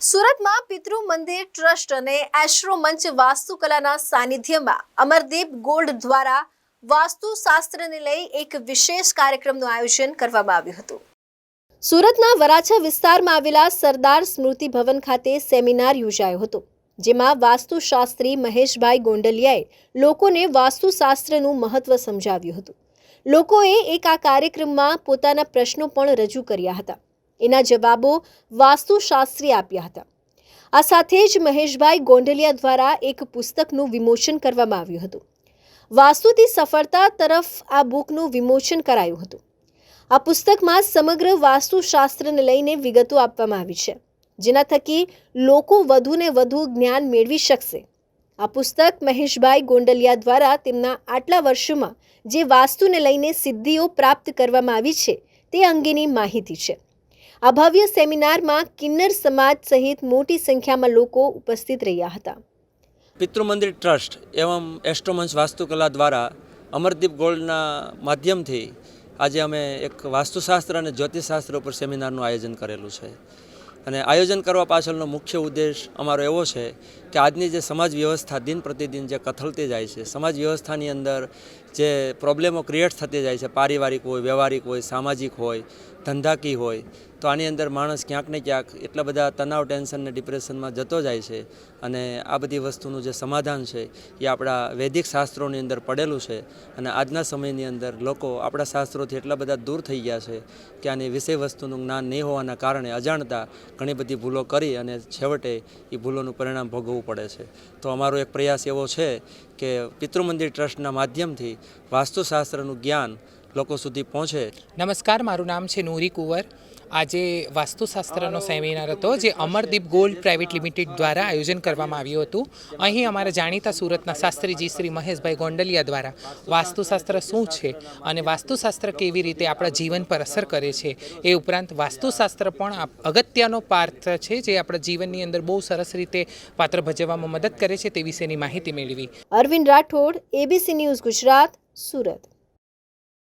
સુરતમાં પિતૃ મંદિર ટ્રસ્ટ અને એશ્રો મંચ વાસ્તુકલાના સાનિધ્યમાં અમરદીપ ગોલ્ડ દ્વારા વાસ્તુશાસ્ત્રને લઈ એક વિશેષ કાર્યક્રમનું આયોજન કરવામાં આવ્યું હતું. સુરતના વરાછા વિસ્તારમાં આવેલા સરદાર સ્મૃતિ ભવન ખાતે સેમિનાર યોજાયો હતો, જેમાં વાસ્તુશાસ્ત્રી મહેશભાઈ ગોંડલિયાએ લોકોને વાસ્તુશાસ્ત્રનું મહત્વ સમજાવ્યું હતું. લોકોએ એક આ કાર્યક્રમમાં પોતાના પ્રશ્નો પણ રજૂ કર્યા હતા. એના જવાબો વાસ્તુશાસ્ત્રી આપ્યા હતા. આ સાથે જ મહેશભાઈ ગોંડલિયા દ્વારા એક પુસ્તકનું વિમોચન કરવામાં આવ્યું હતું. વાસ્તુથી સફળતા તરફ આ બુકનું વિમોચન કરાયું હતું. આ પુસ્તકમાં સમગ્ર વાસ્તુશાસ્ત્રને લઈને વિગતો આપવામાં આવી છે, જેના થકી લોકો વધુને વધુ જ્ઞાન મેળવી શકશે. આ પુસ્તક મહેશભાઈ ગોંડલિયા દ્વારા તેમના આટલા વર્ષોમાં જે વાસ્તુને લઈને સિદ્ધિઓ પ્રાપ્ત કરવામાં આવી છે, તે અંગેની માહિતી છે. આ ભવ્ય સેમિનારમાં કિન્નર સમાજ સહિત મોટી સંખ્યામાં લોકો ઉપસ્થિત રહ્યા હતા. પિતૃમંદિર ટ્રસ્ટ એવમ એસ્ટ્રોમંચ વાસ્તુકલા દ્વારા અમરદીપ ગોલ્ડના માધ્યમથી આજે અમે એક વાસ્તુશાસ્ત્ર અને જ્યોતિષશાસ્ત્ર ઉપર સેમિનારનું આયોજન કરેલું છે. અને આયોજન કરવા પાછળનો મુખ્ય ઉદ્દેશ અમારો એવો છે કે આજની જે સમાજ વ્યવસ્થા દિન પ્રતિદિન જે કથળતી જાય છે, સમાજ વ્યવસ્થાની અંદર જે પ્રોબ્લેમો ક્રિએટ થતી જાય છે, પારિવારિક હોય, વ્યવહારિક હોય, સામાજિક હોય, ધંધાકી હોય, તો આની અંદર માણસ ક્યાંક ને ક્યાંક એટલા બધા તણાવ, ટેન્શન ને ડિપ્રેશનમાં જતો જાય છે અને આ બધી વસ્તુનું જે સમાધાન છે એ આપણા વૈદિક શાસ્ત્રોની અંદર પડેલું છે અને આજના સમયની અંદર લોકો આપણા શાસ્ત્રોથી એટલા બધા દૂર થઈ ગયા છે કે આની વિષય વસ્તુનું જ્ઞાન નહીં હોવાના કારણે અજાણતા ઘણી બધી ભૂલો કરી અને છેવટે એ ભૂલોનું પરિણામ ભોગવવું પડે છે. તો અમારો એક પ્રયાસ એવો છે કે પિતૃમંદિર ટ્રસ્ટના માધ્યમથી વાસ્તુશાસ્ત્રનું જ્ઞાન લોકો સુધી પહોંચે. નમસ્કાર મારું નામ છે નૂરી કુંવર. આજે વાસ્તુશાસ્ત્રનો સેમિનાર હતો જે અમરદીપ ગોલ્ડ પ્રાઇવેટ લિમિટેડ દ્વારા આયોજન કરવામાં આવ્યું હતું. અહીં અમારા જાણીતા સુરતના શાસ્ત્રીજી શ્રી મહેશભાઈ ગોંડલિયા દ્વારા વાસ્તુશાસ્ત્ર શું છે અને વાસ્તુશાસ્ત્ર કેવી રીતે આપણા જીવન પર અસર કરે છે એ ઉપરાંત વાસ્તુશાસ્ત્ર પણ અગત્યનો પાત્ર છે જે આપણા જીવનની અંદર બહુ સરસ રીતે પાત્ર ભજવવામાં મદદ કરે છે તે વિશેની માહિતી મેળવી. Arvind Rathod ABC news Gujarat Surat.